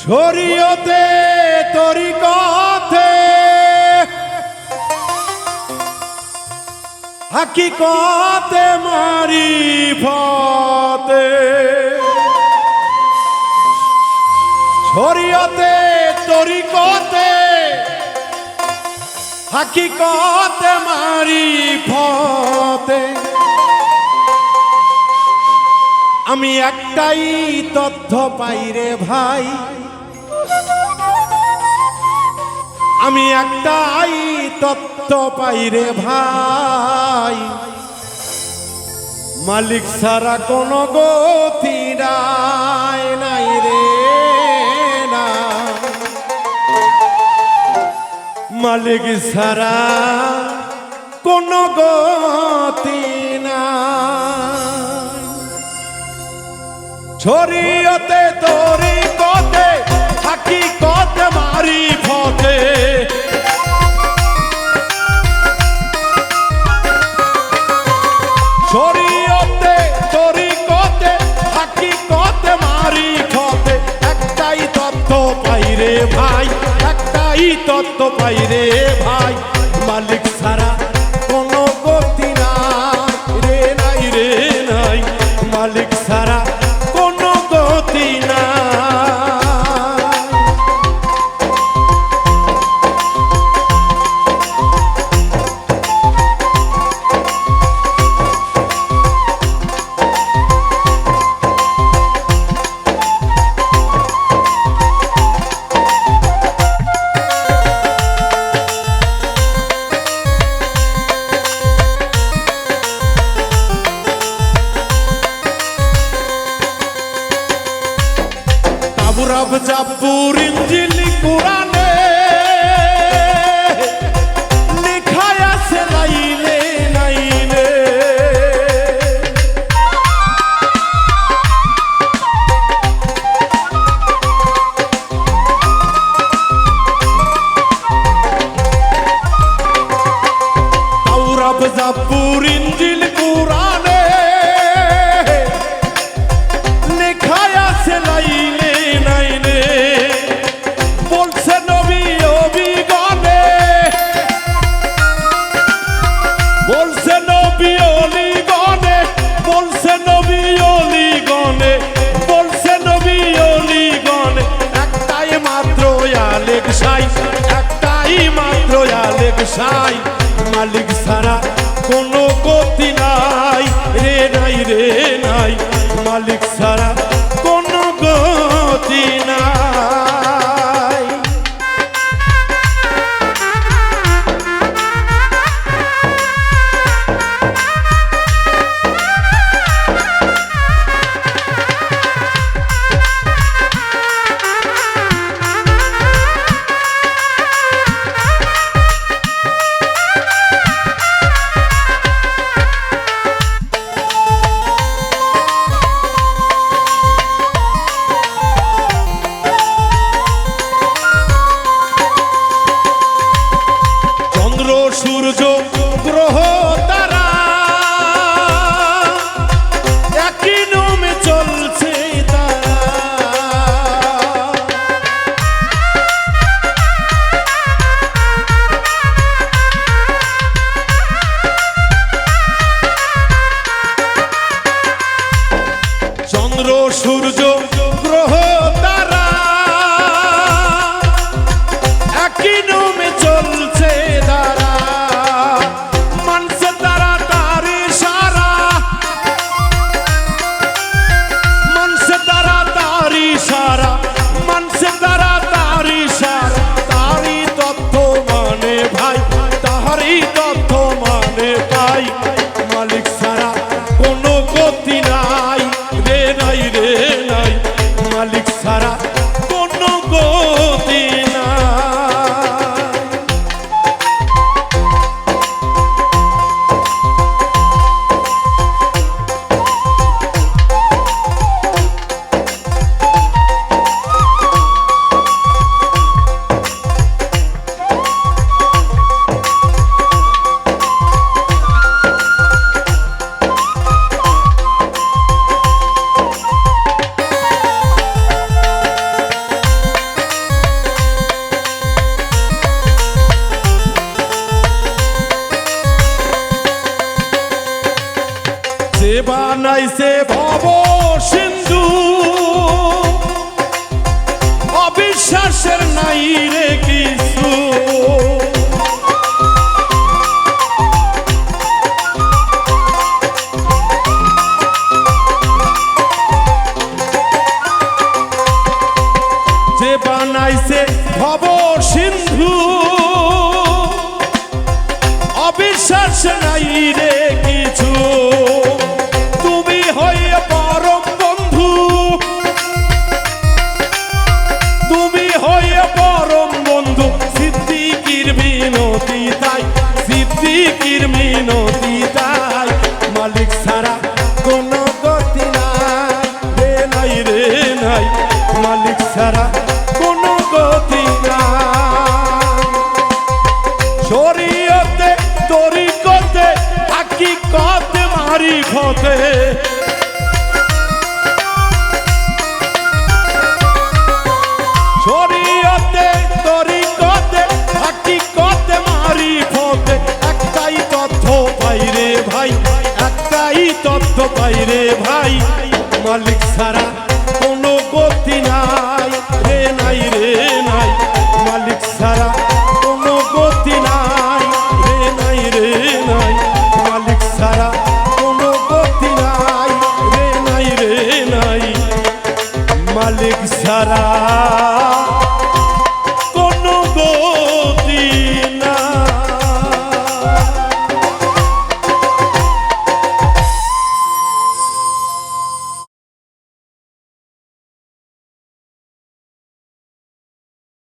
শরীয়তে তরিকতে হাকিকতে মারিফতে শরীয়তে তরিকতে হাকিকতে মারিফতে আমি একটাই তথ্য পাই রে ভাই। আমি একটাই তত্ত্ব পাই রে ভাই। মালিক সারা কোন গতি নাই রে না। মালিক সারা কোন গতি না ছড়িয়তে তোরি কতে থাকি কতে থাকি কতে মারি খতে একটাই তত্ত্ব পাই রে ভাই একটাই তত্ত্ব পাই ভাই। তাবুরাব জাবুর ইঞ্জিল কোরআনে। লেখা আছে লাইলে কোরআনে সাই একটাই মাত্র আলেক সাই মালিক বানাইছে ভব সিন্ধু। অবিশ্বাসের নাই রে কিছু। যে বানাইছে ভব সিন্ধু। অবিশ্বাস নাই রে কোনো গতি নাই। রে নাই রে নাই, মালিক ছাড়া কোনো গতি নাই। শরীয়তে তরিকতে হাকিকত মারিফতে পাই রে ভাই একটাই তথ্য ভাই? মালিক সারা